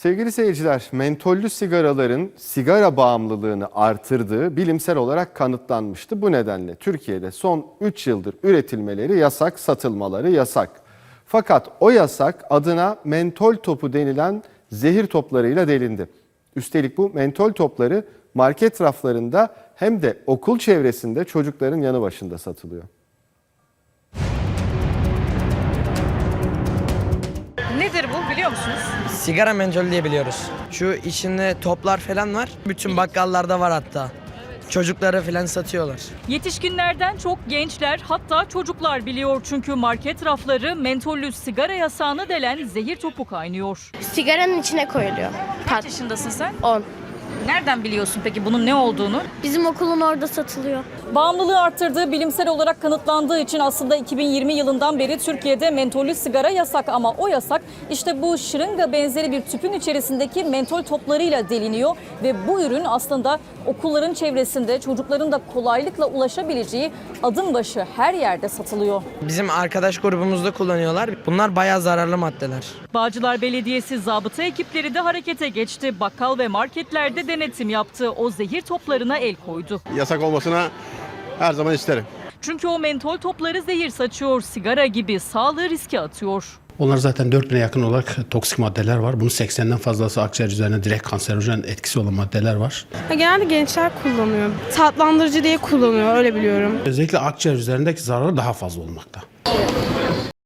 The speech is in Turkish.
Sevgili seyirciler, mentollü sigaraların sigara bağımlılığını artırdığı bilimsel olarak kanıtlanmıştı. Bu nedenle Türkiye'de son 3 yıldır üretilmeleri yasak, satılmaları yasak. Fakat o yasak adına mentol topu denilen zehir toplarıyla delindi. Üstelik bu mentol topları market raflarında hem de okul çevresinde çocukların yanı başında satılıyor. Nedir bu biliyor musunuz? Sigara mentolü diye biliyoruz. Şu içinde toplar falan var. Bütün bakkallarda var hatta. Çocuklara falan satıyorlar. Yetişkinlerden çok gençler hatta çocuklar biliyor çünkü market rafları mentollü sigara yasağını delen zehir topu kaynıyor. Sigaranın içine koyuluyor. Kaç yaşındasın sen? 10. Nereden biliyorsun peki bunun ne olduğunu? Bizim okulun orada satılıyor. Bağımlılığı arttırdığı bilimsel olarak kanıtlandığı için aslında 2020 yılından beri Türkiye'de mentollü sigara yasak ama o yasak işte bu şırınga benzeri bir tüpün içerisindeki mentol toplarıyla deliniyor ve bu ürün aslında okulların çevresinde çocukların da kolaylıkla ulaşabileceği adım başı her yerde satılıyor. Bizim arkadaş grubumuzda kullanıyorlar. Bunlar bayağı zararlı maddeler. Bağcılar Belediyesi zabıta ekipleri de harekete geçti. Bakkal ve marketlerde denetim yaptı. O zehir toplarına el koydu. yasak olmasına her zaman isterim. Çünkü o mentol topları zehir saçıyor, sigara gibi sağlığı riske atıyor. Onlar zaten 4000'e yakın olarak toksik maddeler var. Bunun 80'den fazlası akciğer üzerine direkt kanserojen etkisi olan maddeler var. Ha, Genelde gençler kullanıyor. Tatlandırıcı diye kullanıyor öyle biliyorum. Özellikle akciğer üzerindeki zararı daha fazla olmakta.